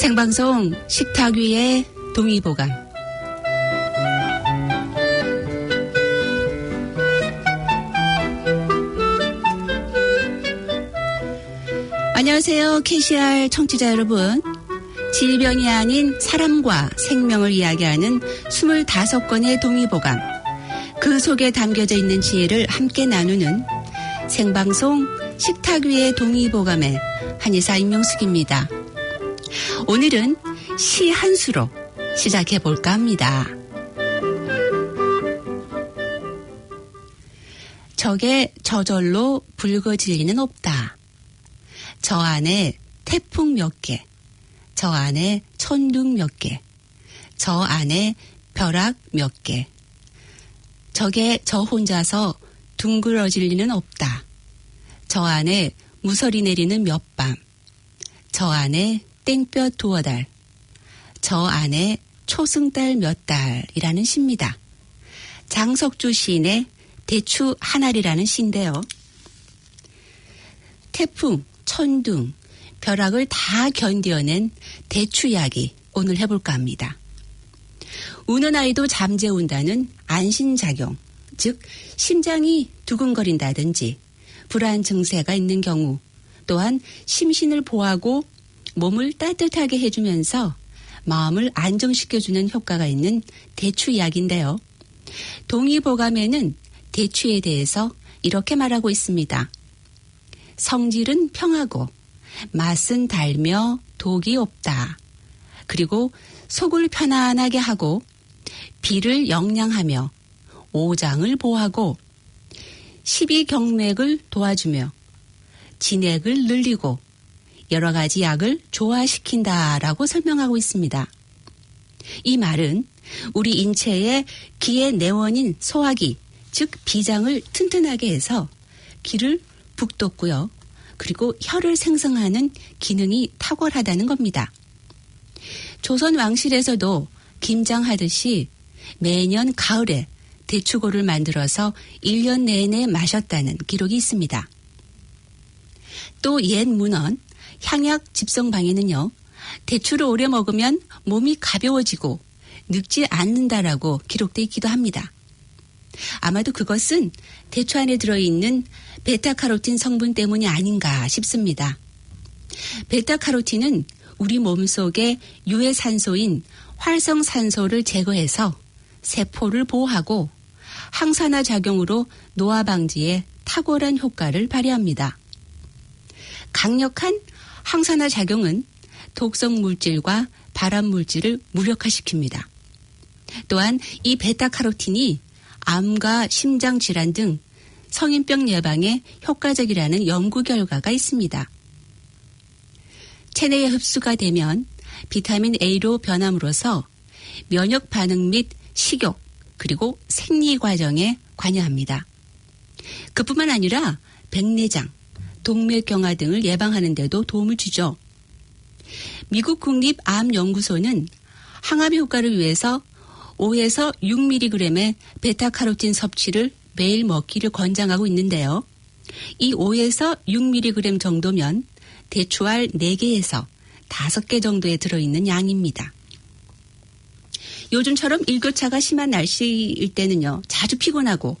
생방송 식탁 위의 동의보감 안녕하세요. KCR 청취자 여러분. 질병이 아닌 사람과 생명을 이야기하는 25건의 동의보감. 그 속에 담겨져 있는 지혜를 함께 나누는 생방송 식탁 위의 동의보감의 한의사 임명숙입니다. 오늘은 시 한 수로 시작해 볼까 합니다. 적에 저절로 붉어질 리는 없다. 저 안에 태풍 몇 개, 저 안에 천둥 몇 개, 저 안에 벼락 몇 개. 적에 저 혼자서 둥그러질 리는 없다. 저 안에 무서리 내리는 몇 밤, 저 안에 땡볕 두어 달, 저 안에 초승달 몇 달이라는 시입니다. 장석주 시인의 대추 하나리라는 시인데요. 태풍, 천둥, 벼락을 다 견뎌낸 대추 이야기 오늘 해볼까 합니다. 우는 아이도 잠재운다는 안심작용, 즉 심장이 두근거린다든지 불안 증세가 있는 경우 또한 심신을 보하고 몸을 따뜻하게 해주면서 마음을 안정시켜주는 효과가 있는 대추 이야기인데요. 동의보감에는 대추에 대해서 이렇게 말하고 있습니다. 성질은 평하고 맛은 달며 독이 없다. 그리고 속을 편안하게 하고 비를 영양하며 오장을 보하고 십이경맥을 도와주며 진액을 늘리고 여러 가지 약을 조화시킨다라고 설명하고 있습니다. 이 말은 우리 인체의 기의 내원인 소화기, 즉 비장을 튼튼하게 해서 기를 북돋고요. 그리고 혀를 생성하는 기능이 탁월하다는 겁니다. 조선 왕실에서도 김장하듯이 매년 가을에 대추고를 만들어서 1년 내내 마셨다는 기록이 있습니다. 또 옛 문헌 향약 집성방에는요. 대추를 오래 먹으면 몸이 가벼워지고 늙지 않는다라고 기록되어 있기도 합니다. 아마도 그것은 대추 안에 들어있는 베타카로틴 성분 때문이 아닌가 싶습니다. 베타카로틴은 우리 몸 속의 유해산소인 활성산소를 제거해서 세포를 보호하고 항산화 작용으로 노화 방지에 탁월한 효과를 발휘합니다. 강력한 항산화 작용은 독성 물질과 발암 물질을 무력화시킵니다. 또한 이 베타카로틴이 암과 심장 질환 등 성인병 예방에 효과적이라는 연구 결과가 있습니다. 체내에 흡수가 되면 비타민 A로 변함으로써 면역 반응 및 식욕 그리고 생리 과정에 관여합니다. 그뿐만 아니라 백내장, 동맥경화 등을 예방하는 데도 도움을 주죠. 미국 국립암연구소는 항암 효과를 위해서 5에서 6mg의 베타카로틴 섭취를 매일 먹기를 권장하고 있는데요. 이 5에서 6mg 정도면 대추알 4개에서 5개 정도에 들어있는 양입니다. 요즘처럼 일교차가 심한 날씨일 때는요, 자주 피곤하고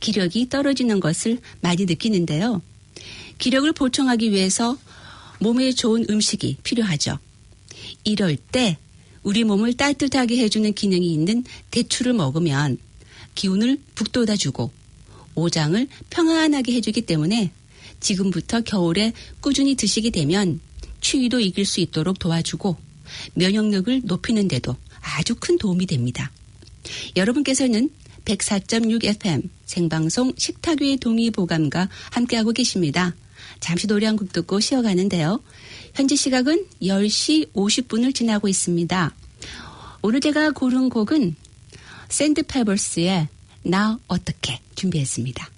기력이 떨어지는 것을 많이 느끼는데요. 기력을 보충하기 위해서 몸에 좋은 음식이 필요하죠. 이럴 때 우리 몸을 따뜻하게 해주는 기능이 있는 대추를 먹으면 기운을 북돋아 주고 오장을 평안하게 해주기 때문에 지금부터 겨울에 꾸준히 드시게 되면 추위도 이길 수 있도록 도와주고 면역력을 높이는데도 아주 큰 도움이 됩니다. 여러분께서는 104.6 FM 생방송 식탁 위의 동의보감과 함께하고 계십니다. 잠시 노래 한 곡 듣고 쉬어가는데요. 현재 시각은 10시 50분을 지나고 있습니다. 오늘 제가 고른 곡은 샌드페버스의 나 어떻게 준비했습니다.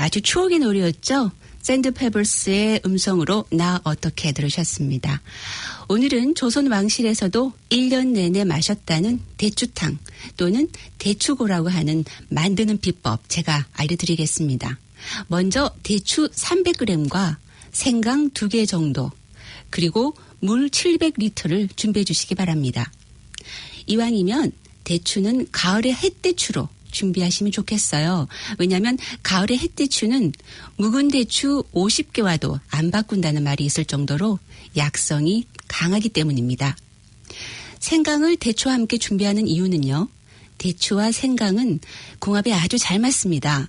아주 추억의 노래였죠. 샌드 페블스의 음성으로 나 어떻게 들으셨습니다. 오늘은 조선 왕실에서도 1년 내내 마셨다는 대추탕 또는 대추고라고 하는 만드는 비법 제가 알려드리겠습니다. 먼저 대추 300g과 생강 2개 정도 그리고 물 700리터를 준비해 주시기 바랍니다. 이왕이면 대추는 가을의 햇대추로 준비하시면 좋겠어요. 왜냐하면 가을의 햇대추는 묵은 대추 50개와도 안 바꾼다는 말이 있을 정도로 약성이 강하기 때문입니다. 생강을 대추와 함께 준비하는 이유는요. 대추와 생강은 궁합이 아주 잘 맞습니다.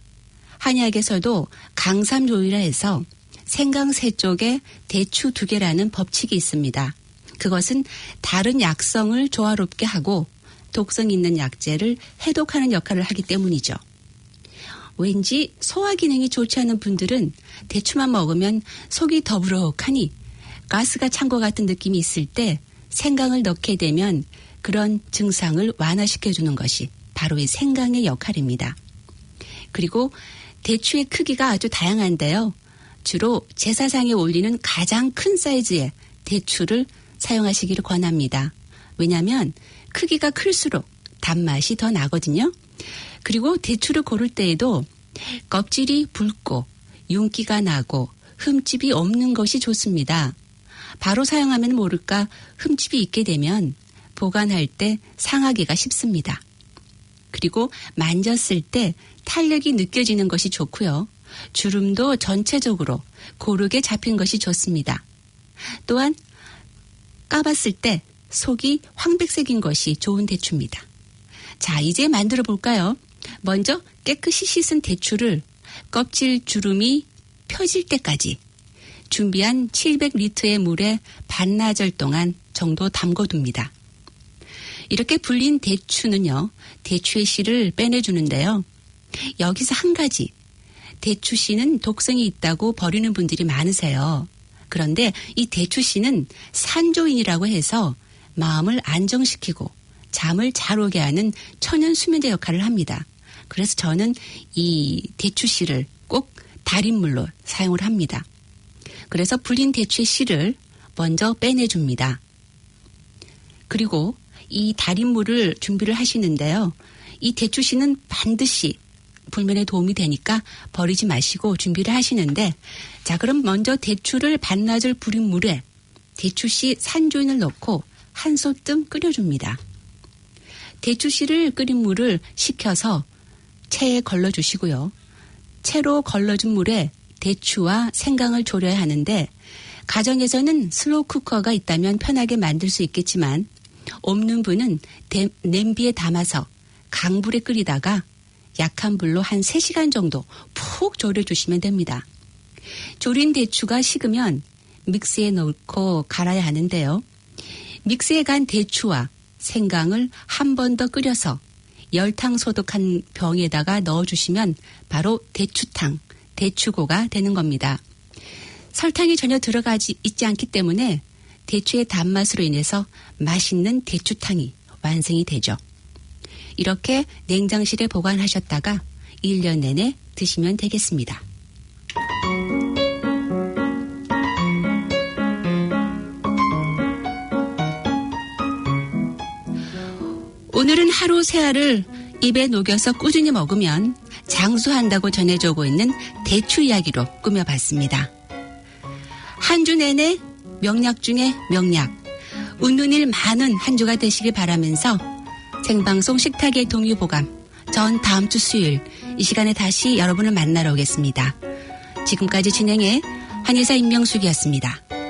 한약에서도 강삼조이라 해서 생강 세 쪽에 대추 두 개라는 법칙이 있습니다. 그것은 다른 약성을 조화롭게 하고 독성 있는 약재를 해독하는 역할을 하기 때문이죠. 왠지 소화 기능이 좋지 않은 분들은 대추만 먹으면 속이 더부룩하니 가스가 찬 것 같은 느낌이 있을 때 생강을 넣게 되면 그런 증상을 완화시켜주는 것이 바로 이 생강의 역할입니다. 그리고 대추의 크기가 아주 다양한데요. 주로 제사상에 올리는 가장 큰 사이즈의 대추를 사용하시기를 권합니다. 왜냐하면 크기가 클수록 단맛이 더 나거든요. 그리고 대추를 고를 때에도 껍질이 붉고 윤기가 나고 흠집이 없는 것이 좋습니다. 바로 사용하면 모를까 흠집이 있게 되면 보관할 때 상하기가 쉽습니다. 그리고 만졌을 때 탄력이 느껴지는 것이 좋고요. 주름도 전체적으로 고르게 잡힌 것이 좋습니다. 또한 까봤을 때 속이 황백색인 것이 좋은 대추입니다. 자, 이제 만들어 볼까요? 먼저 깨끗이 씻은 대추를 껍질 주름이 펴질 때까지 준비한 700리터의 물에 반나절 동안 정도 담궈둡니다. 이렇게 불린 대추는요, 대추의 씨를 빼내주는데요. 여기서 한 가지. 대추 씨는 독성이 있다고 버리는 분들이 많으세요. 그런데 이 대추 씨는 산조인이라고 해서 마음을 안정시키고 잠을 잘 오게 하는 천연 수면제 역할을 합니다. 그래서 저는 이 대추 씨를 꼭 달인물로 사용을 합니다. 그래서 불린 대추의 씨를 먼저 빼내줍니다. 그리고 이 달인물을 준비를 하시는데요. 이 대추 씨는 반드시 불면에 도움이 되니까 버리지 마시고 준비를 하시는데 자 그럼 먼저 대추를 반나절 불인 물에 대추씨 산조인을 넣고 한 소뜸 끓여줍니다. 대추씨를 끓인 물을 식혀서 체에 걸러주시고요. 채로 걸러준 물에 대추와 생강을 졸여야 하는데 가정에서는 슬로우 쿠커가 있다면 편하게 만들 수 있겠지만 없는 분은 대- 냄비에 담아서 강불에 끓이다가 약한 불로 한 3시간 정도 푹 졸여주시면 됩니다. 졸인 대추가 식으면 믹스에 넣고 갈아야 하는데요. 믹스에 간 대추와 생강을 한 번 더 끓여서 열탕 소독한 병에다가 넣어주시면 바로 대추탕, 대추고가 되는 겁니다. 설탕이 전혀 들어가지 있지 않기 때문에 대추의 단맛으로 인해서 맛있는 대추탕이 완성이 되죠. 이렇게 냉장실에 보관하셨다가 1년 내내 드시면 되겠습니다. 오늘은 하루 세 알을 입에 녹여서 꾸준히 먹으면 장수한다고 전해주고 있는 대추 이야기로 꾸며봤습니다. 한 주 내내 명약 중에 명약, 웃는 일 많은 한 주가 되시길 바라면서 생방송 식탁의 동유보감, 전 다음 주 수요일 이 시간에 다시 여러분을 만나러 오겠습니다. 지금까지 진행해 한의사 임명숙이었습니다.